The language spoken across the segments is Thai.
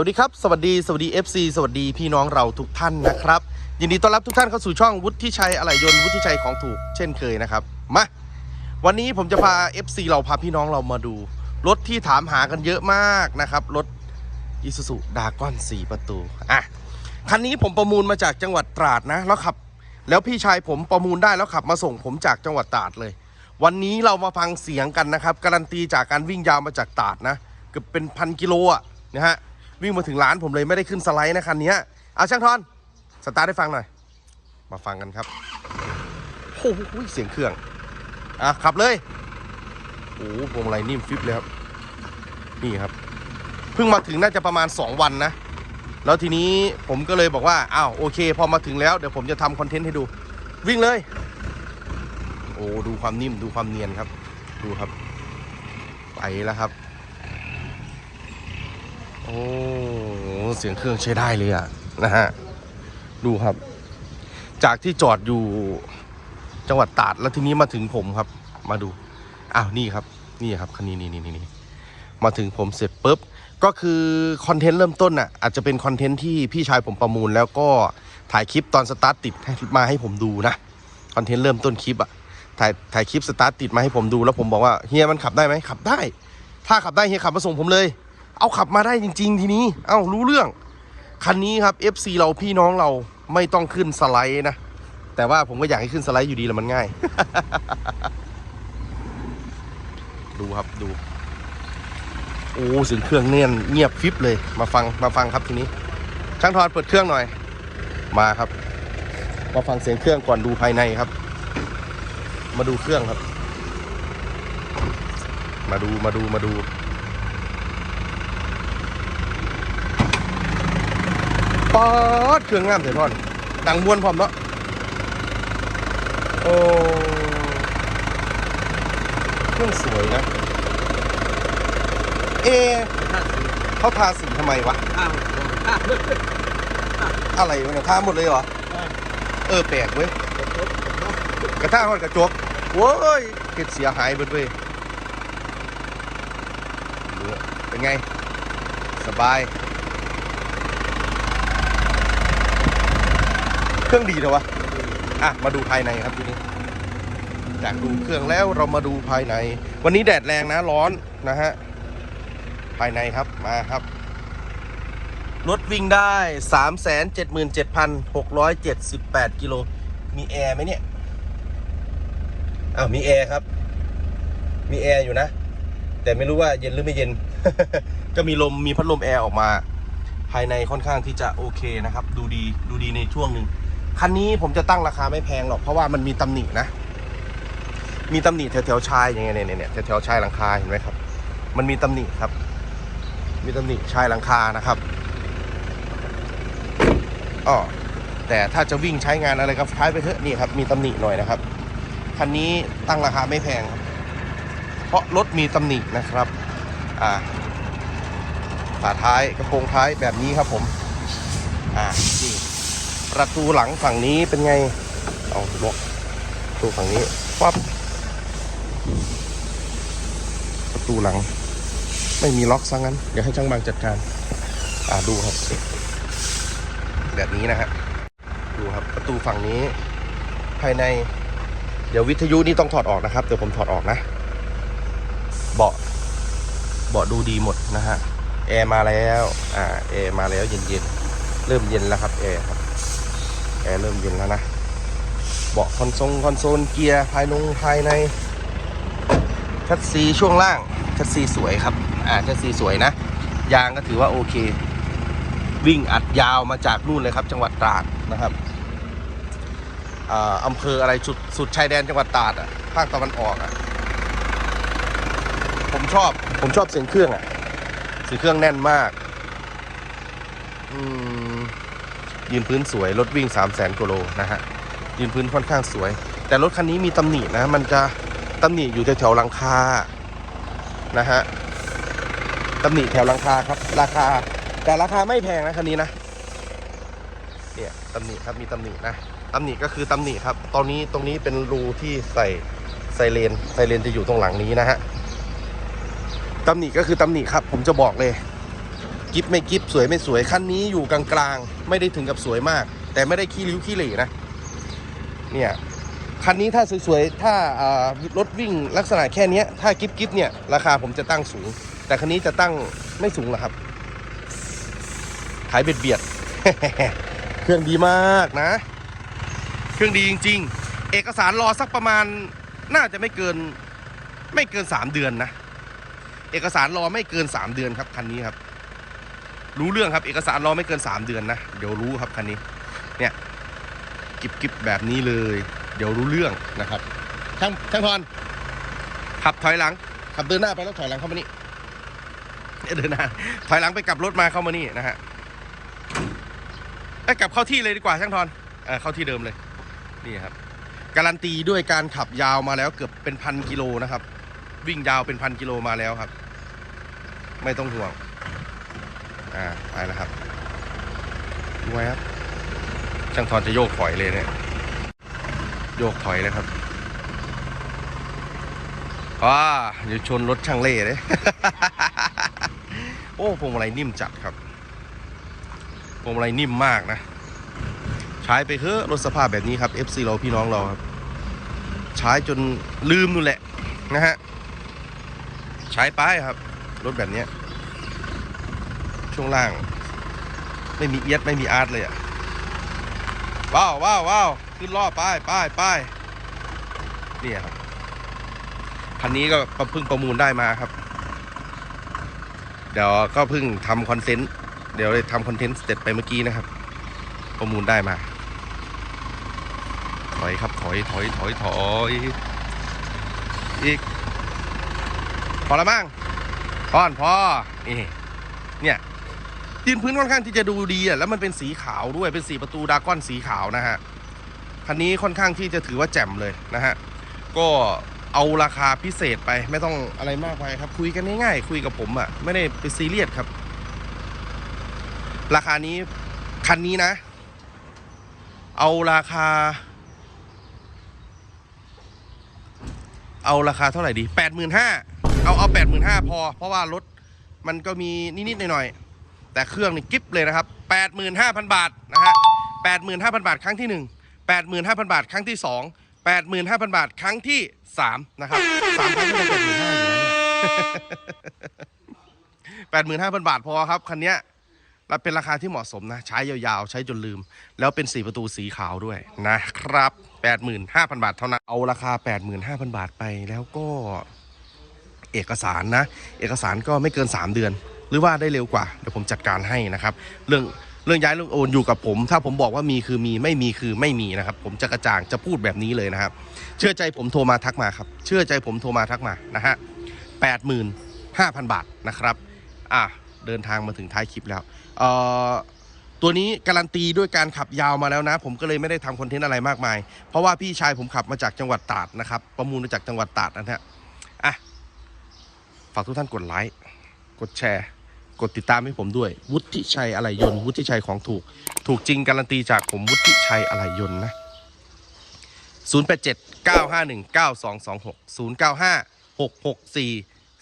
วัสดีครับ สวัสดีสวัสดี FC สวัสดีพี่น้องเราทุกท่านนะครับ ยินดีต้อนรับทุกท่านเข้าสู่ช่องวุฒิชัยอะไหล่ยนต์วุฒิชัยของถูกเช่นเคยนะครับมาวันนี้ผมจะพา FC เราพาพี่น้องเรามาดู รถที่ถามหากันเยอะมากนะครับ รถอิซูซุดากอน4ประตูอะคันนี้ผมประมูลมาจากจังหวัดตราดนะ แล้วขับ แล้วพี่ชายผมประมูลได้แล้วขับมาส่งผมจากจังหวัดตราดเลย วันนี้เรามาฟังเสียงกันนะครับการันตีจากการวิ่งยาวมาจากตราดนะเกือบเป็นพันกิโลอะนะฮะ วิ่งมาถึงร้านผมเลยไม่ได้ขึ้นสไลด์นะคันนี้เอาช่างทอนสตาร์ทให้ฟังหน่อย มาฟังกันครับโอ้โหเสียงเครื่องอะขับเลยโอ้โหพวงมาลัยนิ่มฟิปเลยครับ นี่ครับ เพิ่งมาถึงน่าจะประมาณ 2 วันนะ แล้วทีนี้ผมก็เลยบอกว่า อ้าวโอเค พอมาถึงแล้วเดี๋ยวผมจะทำคอนเทนต์ให้ดู วิ่งเลย โอ้ดูความนิ่มดูความเนียนครับ ดูครับ ไปแล้วครับ โอ้เสียงเครื่องใช้ได้เลยอะนะฮะดูครับ จากที่จอดอยู่จังหวัดตราดแล้วทีนี้มาถึงผมครับ มาดูอ้าวนี่ครับ นี่ครับคันนี้นี่นี่นี่มาถึงผมเสร็จปุ๊บก็คือคอนเทนต์เริ่มต้นน่ะอาจจะเป็นคอนเทนต์ที่พี่ชายผมประมูล แล้วก็ถ่ายคลิปตอนสตาร์ทติดมาให้ผมดูนะคอนเทนต์เริ่มต้นคลิปอะถ่ายถ่ายคลิปสตาร์ทติดมาให้ผมดูแล้วผมบอกว่าเฮียมันขับได้ไหมขับได้ ถ้าขับได้เฮียขับมาส่งผมเลย เอาขับมาได้จริง ๆ ทีนี้ เอ้ารู้เรื่อง คันนี้ครับ FC เราพี่น้องเราไม่ต้องขึ้นสไลด์นะ แต่ว่าผมก็อยากให้ขึ้นสไลด์อยู่ดีแหละมันง่าย ดูครับดู โอ้เสียงเครื่องเนียนเงียบฟิบเลย มาฟังมาฟังครับทีนี้ ช่างทอนเปิดเครื่องหน่อย มาครับ มาฟังเสียงเครื่องก่อนดูภายในครับ มาดูเครื่องครับ มาดูมาดูมาดู ปอดเครื่องงามเสียทอนดังมวนพร้อมเนาะโอ้เครื่องสวยนะ เอะเขาทาสีทำไมวะอะไรวะเนี่ยทาหมดเลยเหรอ เออแปลกเว้ยกระทะหอดกระจกโว้ยเกิดเสียหายเบิดเว้ยเป็นไง สบาย เครื่องดีเถอะวะอะมาดูภายในครับทีนี้จากดูเครื่องแล้วเรามาดูภายใน วันนี้แดดแรงนะร้อนนะฮะภายในครับมาครับรถวิ่งได้ 377,678 กิโล มีแอร์ไหมเนี่ย อ้าว มีแอร์ครับ มีแอร์อยู่นะ แต่ไม่รู้ว่าเย็นหรือไม่เย็น ก็มีลม มีพัดลมแอร์ออกมา ภายในค่อนข้างที่จะโอเคนะครับ ดูดี ดูดีในช่วงหนึ่ง คันนี้ผมจะตั้งราคาไม่แพงหรอกเพราะว่ามันมีตำหนินะ มีตำหนิแถวๆชายอย่างเงี้ยเนี่ยเนี่ยแถวๆชายหลังคาเห็นไหมครับ มันมีตำหนิครับ มีตำหนิชายหลังคานะครับอ๋อแต่ถ้าจะวิ่งใช้งานอะไรก็ใช้ไปเถอะนี่ครับ มีตำหนิหน่อยนะครับคันนี้ตั้งราคาไม่แพงครับเพราะรถมีตำหนินะครับอ่าฝาท้ายกระโปรงท้ายแบบนี้ครับผม อ่านี่ ประตูหลังฝั่งนี้เป็นไง เอาล็อกประตูฝั่งนี้ปั๊บประตูหลัง ไม่มีล็อกซะงั้น เดี๋ยวให้ช่างบางจัดการ อ่าดูครับ แบบนี้นะฮะดูครับประตูฝั่งนี้ ภายใน เดี๋ยววิทยุนี่ต้องถอดออกนะครับ เดี๋ยวผมถอดออกนะ เบาะเบาะดูดีหมดนะฮะแอร์มาแล้ว อ่าแอร์มาแล้วเย็นๆ เริ่มเย็นแล้วครับแอร์ครับ แอร์เริ่มเย็นแล้วนะ เบาะคอนโซลคอนโซลเกียร์ภายนงภายในชัดซีช่วงล่างชัดซีสวยครับ อ่าชัดซีสวยนะ ยางก็ถือว่าโอเค วิ่งอัดยาวมาจากนู่นเลยครับ จังหวัดตราดนะครับอาอำเภออะไรสุดสุดชายแดนจังหวัดตราดอะภาคตะวันออกอะผมชอบผมชอบเสียงเครื่องอะเสียงเครื่องแน่นมาก อืม ยืนพื้นสวยรถวิ่ง 3 0 0แสนกิโลนะฮะยืนพื้นค่อนข้างสวย แต่รถคันนี้มีตำหนินะ มันจะตำหนิอยู่แถวๆหลังคานะฮะตำหนิแถวหลังคาครับ ราคา แต่ราคาไม่แพงนะคันนี้นะเนี่ยตำหนิครับมีตำหนินะตำหนิก็คือตำหนิครับ ตอนนี้ตรงนี้เป็นรูที่ใส่ไซเรนไซเรนจะอยู่ตรงหลังนี้นะฮะตำหนิก็คือตำหนิครับ ผมจะบอกเลย กิฟไม่กิฟสวยไม่สวยคันนี้อยู่กลางๆ ไม่ได้ถึงกับสวยมาก แต่ไม่ได้ขี้ริ้วขี้เหร่นะเนี่ยคันนี้ถ้าสวยๆ ถ้ารถวิ่งลักษณะแค่นี้ถ้ากิฟกิฟเนี่ย ราคาผมจะตั้งสูง แต่คันนี้จะตั้งไม่สูงหรอกครับ ขายเบียดเบียด เครื่องดีมากนะ เครื่องดีจริง ๆ เอกสารรอสักประมาณ น่าจะไม่เกิน ไม่เกิน 3 เดือนนะ เอกสารรอไม่เกิน 3 เดือนครับคันนี้ครับ รู้เรื่องครับเอกสารรอไม่เกิน 3 เดือนนะเดี๋ยวรู้ครับคันนี้เนี่ยกิบกิบแบบนี้เลย เดี๋ยวรู้เรื่องนะครับช่างช่างพรขับถอยหลังขับเดินหน้าไปแล้วถอยหลังเข้ามานี่เอ้ยเดินหน้าถอยหลังไปกลับรถมาเข้ามานี่นะฮะไอ้ยกลับเข้าที่เลยดีกว่าช่างทอนเออเข้าที่เดิมเลยนี่ครับการันตีด้วยการขับยาวมาแล้วเกือบเป็นพันกิโลนะครับ วิ่งยาวเป็นพันกิโลมาแล้วครับ ไม่ต้องห่วง อ่าไปแล้วครับดูไว้ครับช่างทอนจะโยกถอยเลยเนี่ยโยกถอยเลยครับว้าเดี๋ยวชนรถช่างเล่เลย โอ้พวงมาลัยนิ่มจัดครับพวงมาลัยนิ่มมากนะ ใช้ไปเถอะรถสภาพแบบนี้ครับ FC เราพี่น้องเราครับ ใช้จนลืมนู่นแหละนะฮะ ใช้ไปครับ รถแบบเนี้ย ช่วงล่าง ไม่มีเอียดไม่มีอาร์ตเลยอะว้าวว้าวว้าวขึ้นล้อไปไปไปนี่ครับคันนี้ก็เพิ่งประมูลได้มาครับ เดี๋ยวก็เพิ่งทำคอนเทนต์เดี๋ยวทำคอนเทนต์เสร็จไปเมื่อกี้นะครับ ประมูลได้มา ถอยครับถอยถอยถอยถอยอีกพอละมั้งพอนพอนี่ ยืนพื้นค่อนข้างที่จะดูดีอะแล้วมันเป็นสีขาวด้วยเป็นสีประตูดาก้อนสีขาวนะฮะคันนี้ค่อนข้างที่จะถือว่าแจ่มเลยนะฮะก็เอาราคาพิเศษไปไม่ต้องอะไรมากไปครับ คุยกันง่ายๆคุยกับผมอะไม่ได้ไปซีเรียสครับ ราคานี้คันนี้นะ เอาราคา เอาราคาเท่าไหร่ดีแปดหมื่นห้าเอาเอาแปดหมื่นห้าพอ เพราะว่ารถมันก็มีนิดๆหน่อยๆ แต่เครื่องนี่กิฟเลยนะครับแปดหมื่นห้าพันบาทนะฮะแปดหมื่นห้าพันบาทครั้งที่หนึ่งแปดหมื่นห้าพันบาทครั้งที่สองแปดหมื่นห้าพันบาทครั้งที่สามนะครับสามครั้งก็เป็นแปดหมื่นห้าอยู่แล้วเนี่ยแปดหมื่นห้าพันบาทพอครับคันนี้ยและเป็นราคาที่เหมาะสมนะ ใช้ยาวๆ ใช้จนลืม แล้วเป็นสีประตูสีขาวด้วยนะครับ 85,000 บาทเท่านั้น เอาราคา 85,000 บาทไปแล้วก็เอกสารนะ เอกสารก็ไม่เกิน 3 เดือน หรือว่าได้เร็วกว่าเดี๋ยวผมจัดการให้นะครับ เรื่องเรื่องย้ายเรื่องโอนอยู่กับผม ถ้าผมบอกว่ามีคือมีไม่มีคือไม่มีนะครับ ผมจะกระจ่างจะพูดแบบนี้เลยนะครับ เชื่อใจผมโทรมาทักมาครับ เชื่อใจผมโทรมาทักมานะฮะ85,000บาทนะครับอะเดินทางมาถึงท้ายคลิปแล้วเอ่อตัวนี้การันตีด้วยการขับยาวมาแล้วนะ ผมก็เลยไม่ได้ทำคอนเทนต์อะไรมากมาย เพราะว่าพี่ชายผมขับมาจากจังหวัดตราดนะครับ ประมูลมาจากจังหวัดตราดนะฮะอะฝากทุกท่านกดไลค์กดแชร์ กดติดตามให้ผมด้วย วุฒิชัยอะไหล่ยนต์วุฒิชัยของถูก ถูกจริงการันตีจากผมวุฒิชัยอะไหล่ยนต์นะ 087 951 9226 095 664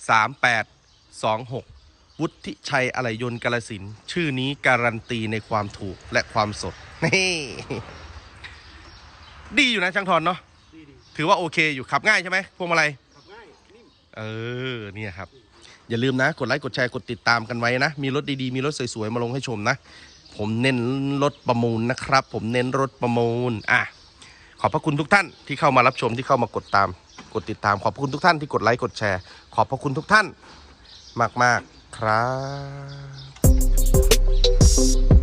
3826 วุฒิชัยอะไหล่ยนต์กาลสินธุ์ชื่อนี้การันตีในความถูกและความสด นี่ ดีอยู่นะช่างทอนเนาะดีดีถือว่าโอเคอยู่ขับง่ายใช่ไหมพวงมาลัยขับง่ายนิ่มเออ เนี่ยครับ อย่าลืมนะ กดไลค์กดแชร์กดติดตามกันไว้นะ มีรถดีๆ มีรถสวยๆ มาลงให้ชมนะ ผมเน้นรถประมูลนะครับ ผมเน้นรถประมูลอะขอบพระคุณทุกท่านที่เข้ามารับชมที่เข้ามากดตาม กดติดตาม ขอบพระคุณทุกท่านที่กดไลค์กดแชร์ ขอบพระคุณทุกท่าน มากๆครับ